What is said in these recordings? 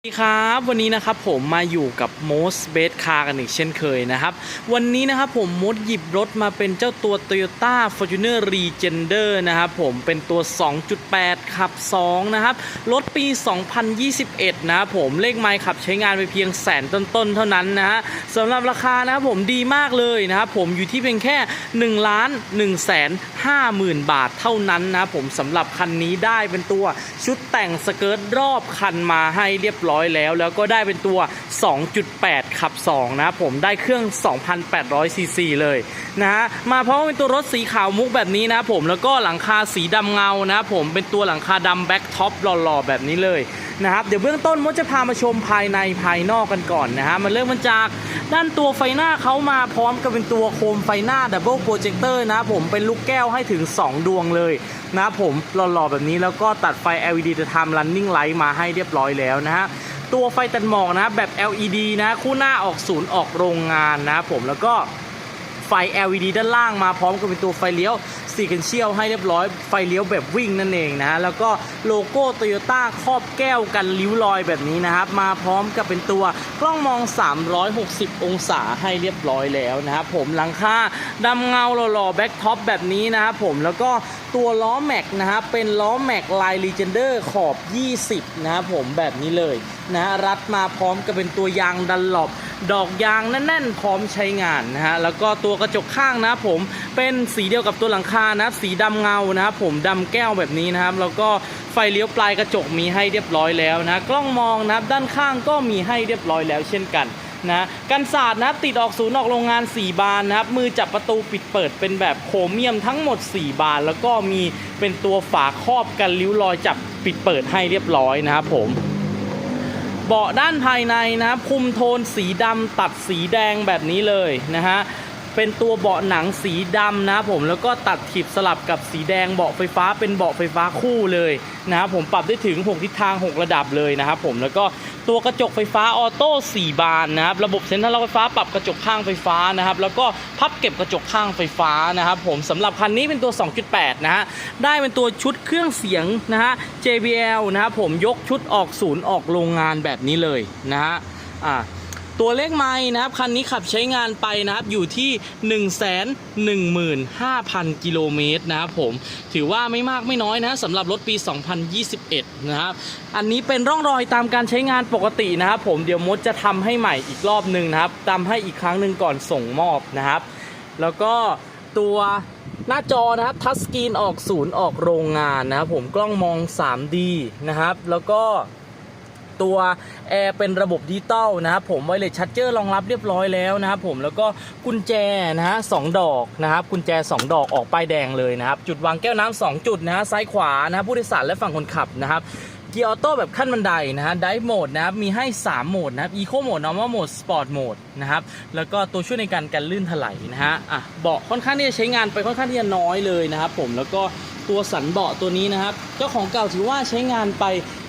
สวัสดีครับวันนี้นะครับผมมาอยู่กับ Most Best Car กันอีกเช่นเคยนะครับ วันนี้นะครับผมมดหยิบรถมาเป็นเจ้าตัว Toyota Fortuner Legender นะครับผมเป็นตัว 2.8 ขับ 2 นะครับ รถปี 2021 นะครับผมเลขไมล์ขับใช้งานไปเพียงแสนต้นๆ เท่านั้นนะฮะสำหรับราคานะครับผมดีมากเลยนะครับผมอยู่ที่เพียงแค่1ล้าน1แสน5หมื่นบาทเท่านั้นนะผมสำหรับคันนี้ได้เป็นตัวชุดแต่งสเกิร์ตรอบคันมาให้เรียบร้อยร้อยแล้ว แล้วก็ได้เป็นตัว 2.8 ขับ 2 นะครับผมได้เครื่อง 2,800 ซีซีเลยนะฮะมาเพราะเป็นตัวรถสีขาวมุกแบบนี้นะผมแล้วก็หลังคาสีดำเงานะผมเป็นตัวหลังคาดำแบ็คท็อปหล่อๆแบบนี้เลย นะครับเดี๋ยวเบื้องต้นมดจะพามาชมภายในภายนอกกันก่อนนะฮะมันเริ่มมาจากด้านตัวไฟหน้าเขามาพร้อมกับเป็นตัวโคมไฟหน้าดับเบิลโปรเจคเตอร์นะผมเป็นลูกแก้วให้ถึง 2 ดวงเลยนะผมหล่อๆแบบนี้แล้วก็ตัดไฟ LED จะทำ running light มาให้เรียบร้อยแล้วนะฮะตัวไฟตัดหมอกนะแบบ LED นะคู่หน้าออกศูนย์ออกโรงงานนะผมแล้วก็ไฟ LED ด้านล่างมาพร้อมกับเป็นตัวไฟเลี้ยว สีกันเชียลให้เรียบร้อยไฟเลี้ยวแบบวิ่งนั่นเองนะฮะแล้วก็โลโก้โตโยต้าครอบแก้วกันริ้วรอยแบบนี้นะครับ มาพร้อมกับเป็นตัวกล้องมอง 360 องศาให้เรียบร้อยแล้วนะครับผมหลังคาดำเงาหล่อๆแบ็คท็อปแบบนี้นะครับผมแล้วก็ตัวล้อแม็กนะครับเป็นล้อแม็กลายลีเจนเดอร์ขอบ 20 นะครับผมแบบนี้เลยนะฮะรัดมาพร้อมกับเป็นตัวยางดันหลบ ดอกยางแน่นๆ พร้อมใช้งานนะฮะแล้วก็ตัวกระจกข้างนะผมเป็นสีเดียวกับตัวหลังคานะสีดำเงานะครับผมดำแก้วแบบนี้นะครับ แล้วก็ไฟเลี้ยวปลายกระจกมีให้เรียบร้อยแล้วนะกล้องมองนับด้านข้างก็มีให้เรียบร้อยแล้วเช่นกันนะกันศาสตร์นะครับติดออกศูนย์ออกโรงงาน 4 บานนะครับมือจับประตูปิดเปิดเป็นแบบโครเมียมทั้งหมด 4 บาน แล้วก็มีเป็นตัวฝาครอบกันริ้วรอยจับปิดเปิดให้เรียบร้อยนะครับผม เบาะด้านภายในนะครับคุมโทนสีดำตัดสีแดงแบบนี้เลยนะฮะ เป็นตัวเบาะหนังสีดำนะผมแล้วก็ตัดถิบสลับกับสีแดงเบาะไฟฟ้าเป็นเบาะไฟฟ้าคู่เลยนะครับผมปรับได้ถึง 6 ทิศทาง 6 ระดับเลยนะครับผมแล้วก็ตัวกระจกไฟฟ้าออโต้4บานนะครับระบบเซ็นทรัลไฟฟ้าปรับกระจกข้างไฟฟ้านะครับแล้วก็พับเก็บกระจกข้างไฟฟ้านะครับผมสำหรับคันนี้เป็นตัว 2.8 นะฮะได้เป็นตัวชุดเครื่องเสียงนะฮะ JBL นะครับผมยกชุดออกศูนย์ออกโรงงานแบบนี้เลยนะฮะอ่า ตัวเลขไม้นะครับคันนี้ขับใช้งานไปนะครับอยู่ที่ 1 1 5 0 0 0 กิโลเมตรนะครับผมถือว่าไม่มากไม่น้อยนะสำหรับรถปี 2021 นะครับอันนี้เป็นร่องรอยตามการใช้งานปกตินะครับผมเดี๋ยวมดจะทำให้ใหม่อีกรอบหนึ่งนะครับทำให้อีกครั้งหนึ่งก่อนส่งมอบนะครับ แล้วก็ตัวหน้าจอนะครับทัชสกรีนออกศูนย์ออกโรงงานนะครับผมกล้องมอง 3D นะครับแล้วก็ ตัวแอร์เป็นระบบดิจิตอลนะครับผมไวเลสชัตเจอร์รองรับเรียบร้อยแล้วนะครับผมแล้วก็กุญแจนะฮะสองดอกนะครับกุญแจ 2 ดอกออกป้ายแดงเลยนะครับจุดวางแก้วน้ำสองจุดนะฮะซ้ายขวานะครับผู้โดยสารและฝั่งคนขับนะครับเกียร์ออโต้แบบขั้นบันไดนะฮะไดฟ์โหมดนะครับ มีให้ 3 โหมดนะครับอีโคโหมดนอร์มอลโหมดสปอร์ตโหมดนะครับ แล้วก็ตัวช่วยในการกันลื่นถลายนะฮะอะเบาะค่อนข้างที่จะใช้งานไปค่อนข้างที่จะน้อยเลยนะครับผมแล้วก็ ตัวสันเบาะตัวนี้นะครับ เจ้าของเก่าถือว่าใช้งานไป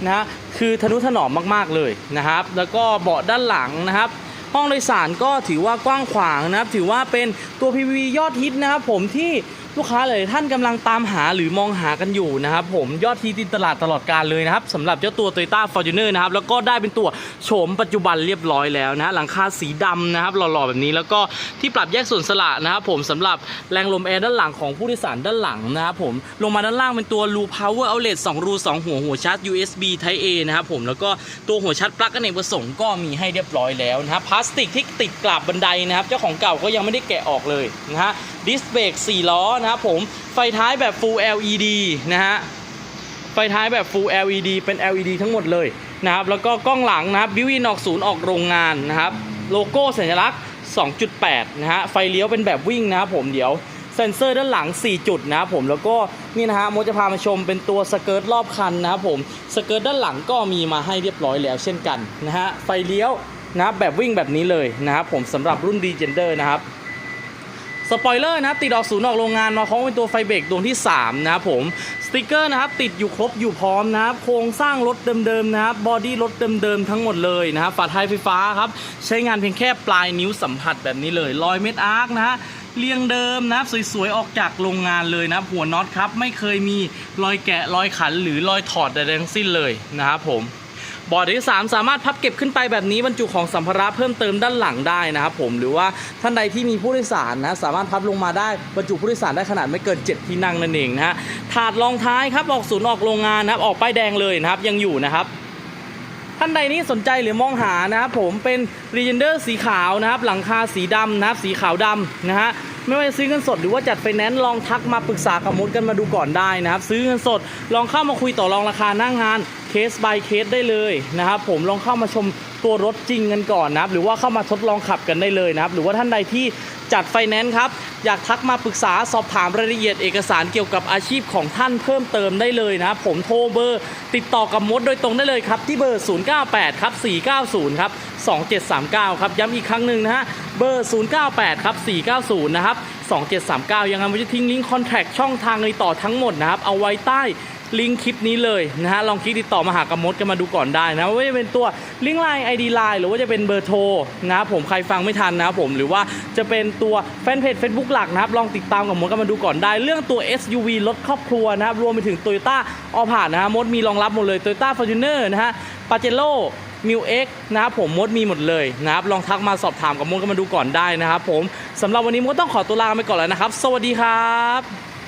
นะคือทนุถนอมมากๆเลยนะครับ แล้วก็เบาะด้านหลังนะครับ ห้องโดยสารก็ถือว่ากว้างขวางนะครับ ถือว่าเป็นตัว PV ยอดฮิตนะครับผมที่ลูกค้าหลยท่านกำลังตามหาหรือมองหากันอยู่นะครับผมยอดฮิตในตลาดตลอดการเลยนะครับสำหรับเจ้าตัว Toyota Fortuner นะครับแล้วก็ได้เป็นตัวโฉมปัจจุบันเรียบร้อยแล้วนะฮะหลังคาสีดำนะครับหล่อๆแบบนี้แล้วก็ที่ปรับแยกส่วนสละนะครับผมสำหรับแรงลมแอร์ด้านหลังของผู้โดยสารด้านหลังนะครับผมลงมาด้านล่างเป็นตัวรู power outlet 2รู2หัวหัวชาร์จ USB Type A นะครับผมแล้วก็ตัวหัวชาร์จปลั๊กอเนกประสงค์ก็มีให้เรียบร้อยแล้วนะครับพลาสติกที่ติดกลับบันไดนะครับเจ้าของเก่าก็ยังไม่ได้แกะออกเลยนะฮะดิสเบรก4ล้อนะครับผมไฟท้ายแบบ Full LED นะฮะไฟท้ายแบบ Full LED เป็น LED ทั้งหมดเลยนะครับแล้วก็กล้องหลังนะครับบิวอินออกศูนย์ออกโรงงานนะครับโลโก้สัญลักษณ์ 2.8 นะฮะไฟเลี้ยวเป็นแบบวิ่งนะครับผมเดี๋ยวเซ็นเซอร์ด้านหลัง 4 จุดนะครับผมแล้วก็นี่นะฮะโมจะพามาชมเป็นตัวสเกิร์ตรอบคันนะครับผมสเกิร์ตด้านหลังก็มีมาให้เรียบร้อยแล้วเช่นกันนะฮะไฟเลี้ยวนะครับแบบวิ่งแบบนี้เลยนะครับผมสำหรับรุ่น d e g e n d e r นะครับ สปอยเลอร์นะติดออกศูนย์ออกโรงงานมาพร้อมเป็นตัวไฟเบรกดวงที่ 3 นะครับผมสติกเกอร์นะครับติดอยู่ครบอยู่พร้อมนะครับโครงสร้างรถเดิมๆนะครับบอดี้รถเดิมๆทั้งหมดเลยนะครับฝาท้ายไฟฟ้าครับใช้งานเพียงแค่ปลายนิ้วสัมผัสแบบนี้เลยรอยเม็ดอาร์คนะฮะเรียงเดิมนะสวยๆ ออกจากโรงงานเลยนะหัวน็อตครับ ไม่เคยมีรอยแกะรอยขันหรือรอยถอดใดๆทั้งสิ้นเลยนะครับผม บอร์ดที่ 3 สามารถพับเก็บขึ้นไปแบบนี้บรรจุของสัมภาระเพิ่มเติมด้านหลังได้นะครับผมหรือว่าท่านใดที่มีผู้โดยสารนะสามารถพับลงมาได้บรรจุผู้โดยสารได้ขนาดไม่เกิน 7 ที่นั่งนั่นเองนะฮะถาดรองท้ายครับออกศูนย์ออกโรงงานนะครับออกป้ายแดงเลยนะครับยังอยู่นะครับท่านใดนี้สนใจหรือมองหานะครับผมเป็น r e g e n d e r สีขาวนะครับ หลังคาสีดำนะครับ สีขาวดำนะฮะไม่ว่าจะซื้อเงินสดหรือว่าจัดไฟแนนซ์ลองทักมาปรึกษากับมดกันมาดูก่อนได้นะครับ ซื้อเงินสดลองเข้ามาคุยต่อรองราคาหน้างงาน เคส by เคสได้เลยนะครับ ผมลองเข้ามาชมตัวรถจริงกันก่อนนะครับ หรือว่าเข้ามาทดลองขับกันได้เลยนะครับ หรือว่าท่านใดที่จัดไฟแนนซ์ครับ อยากทักมาปรึกษาสอบถามรายละเอียดเอกสารเกี่ยวกับอาชีพของท่านเพิ่มเติมได้เลยนะครับ ผมโทรเบอร์ ติดต่อกับมดโดยตรงได้เลยครับ ที่เบอร์ 098 ครับ 490 ครับ 2739 ครับ ย้ำอีกครั้งหนึ่งนะฮะเบอร์ 098 ครับ 490 นะครับ 2739 ยังไงผมจะทิ้งลิงก์คอนแทคช่องทางเลยต่อทั้งหมดนะครับ เอาไว้ใต้ ลิงก์คลิปนี้เลยนะฮะลองคลิกติดต่อมาหากมดกันมาดูก่อนได้นะว่าจะเป็นตัวลิงก์ไลน์ไอดีไลน์หรือว่าจะเป็นเบอร์โทรนะครับผมใครฟังไม่ทันนะครับผมหรือว่าจะเป็นตัวแฟนเพจ Facebook หลักนะครับลองติดตามกับมดกันมาดูก่อนได้ เรื่องตัว SUV รถครอบครัวนะครับรวมไปถึง Toyota ออผ่านนะฮะมดมีรองรับหมดเลย Toyota Fortuner นะฮะ p a j e r o มิวเอ็กนะครับผมมดมีหมดเลยนะครับลองทักมาสอบถามกับมดกันมาดูก่อนได้นะครับผมสำหรับวันนี้มดต้องขอตัวลาไปก่อนแล้วนะครับ สวัสดีครับ